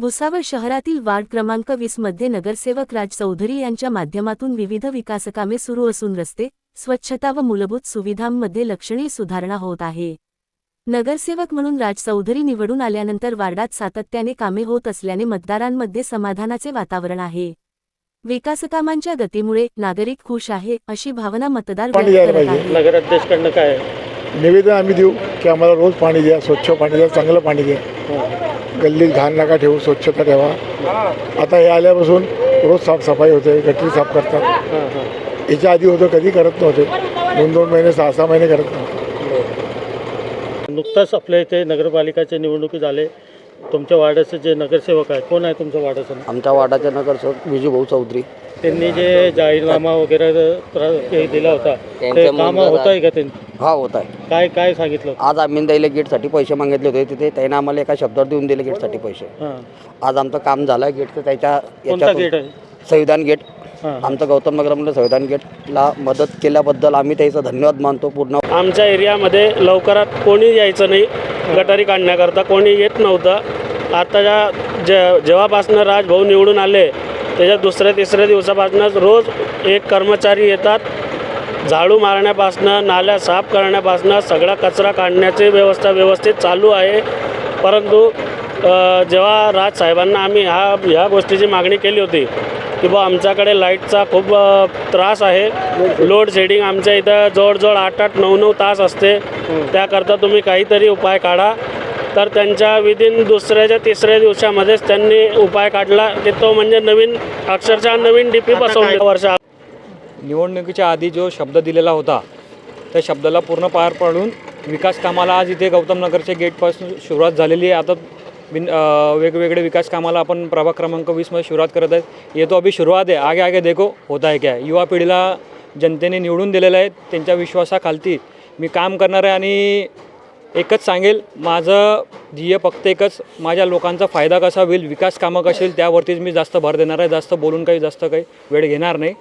भुसावळ शहरातील वार्ड क्रमांक वीसमध्ये नगरसेवक राज चौधरी यांच्या माध्यमातून विविध विकासकामे सुरू असून रस्ते स्वच्छता व मूलभूत सुविधांमध्ये लक्षणीय सुधारणा होत आहे. नगरसेवक म्हणून राज चौधरी निवडून आल्यानंतर वार्डात सातत्याने कामे होत असल्याने मतदारांमध्ये समाधानाचे वातावरण आहे. विकासकामांच्या गतीमुळे नागरिक खुश आहे अशी भावना मतदार नगराध्यक्षकडनं काय? निवेदन आम्ही देऊ की आम्हाला रोज पाणी द्या स्वच्छ पाणी द्या चांगलं पाणी द्या. गल्लीत घाण नका ठेवू स्वच्छता ठेवा. आता हे आल्यापासून रोज साफसफाई होते गटरी साफ करतात. याच्या आधी होतं कधी करत नव्हते. दोन दोन महिने सहा सहा महिने करत नव्हते. नुकताच आपल्या इथे नगरपालिकाच्या निवडणुकी झाले. तुमच्या वार्डाचे जे नगरसेवक आहे कोण आहे तुमच्या वार्डाचं आमच्या वार्डाचे नगरसेवक विजूभाऊ चौधरी. त्यांनी जे जाहीरनामा वगैरे प्र- हे दिला होता ते कामं मुलगा होत आहे का त्यांनी हा होत आहे. काय काय सांगितलं आज आम्ही त्याला गेटसाठी पैसे मागितले होते तिथे त्याने आम्हाला एका शब्दावर देऊन दिले गेटसाठी पैसे. हां. आज आमचं काम झालं आहे गेटचं त्याच्या कोणता याच्यातून- गेट आहे? संविधान गेट. हां. आमचं गौतम नगरमधलं संविधान गेटला मदत केल्याबद्दल आम्ही त्याचा धन्यवाद मानतो पूर्ण. आमच्या एरियामध्ये लवकरात कोणी यायचं नाही गटारी काढण्याकरता कोणी येत नव्हतं. आताच्या जे जेव्हापासनं राजभाऊ निवडून आले त्याच्या दुसऱ्या तिसऱ्या दिवसापासूनच रोज एक कर्मचारी येतात. झाडू मारण्यापासनं नाल्या साफ करण्यापासनं सगळा कचरा काढण्याची व्यवस्था व्यवस्थित चालू आहे. परंतु जेव्हा राजसाहेबांना आम्ही ह्या ह्या गोष्टीची मागणी केली होती की बा आमच्याकडे लाईटचा खूप त्रास आहे. लोड शेडिंग आमच्या इथं जवळजवळ आठ आठ नऊ नऊ तास असते. त्याकरता तुम्ही काहीतरी उपाय काढा. तर त्यांच्या विदिन दुसऱ्याच्या तिसऱ्या दिवसामध्येच त्यांनी उपाय काढला. की तो म्हणजे नवीन अक्षरशः नवीन डी पी बसवली वर्ष निवडणुकीच्या आधी जो शब्द दिलेला होता त्या शब्दाला पूर्ण पार पाडून विकास कामाला आज इथे गौतम नगरच्या गेटपासून सुरुवात झालेली आहे. आता बिन वेगवेगळे विकास कामाला आपण प्रभाग क्रमांक वीसमध्ये सुरुवात करत आहेत. ये तो अभी सुरुवात आहे. आगे आगे देखो होता है क्या. युवा पिढीला जनतेने निवडून दिलेलं आहे. त्यांच्या विश्वासाखालती मी काम करणार आहे आणि एकच सांगेल माझं ध्येय फक्त एकच माझ्या लोकांचा फायदा कसा होईल विकास कामं कशी होईल त्यावरतीच मी जास्त भर देणार आहे जास्त बोलून काही जास्त काही वेळ घेणार नाही.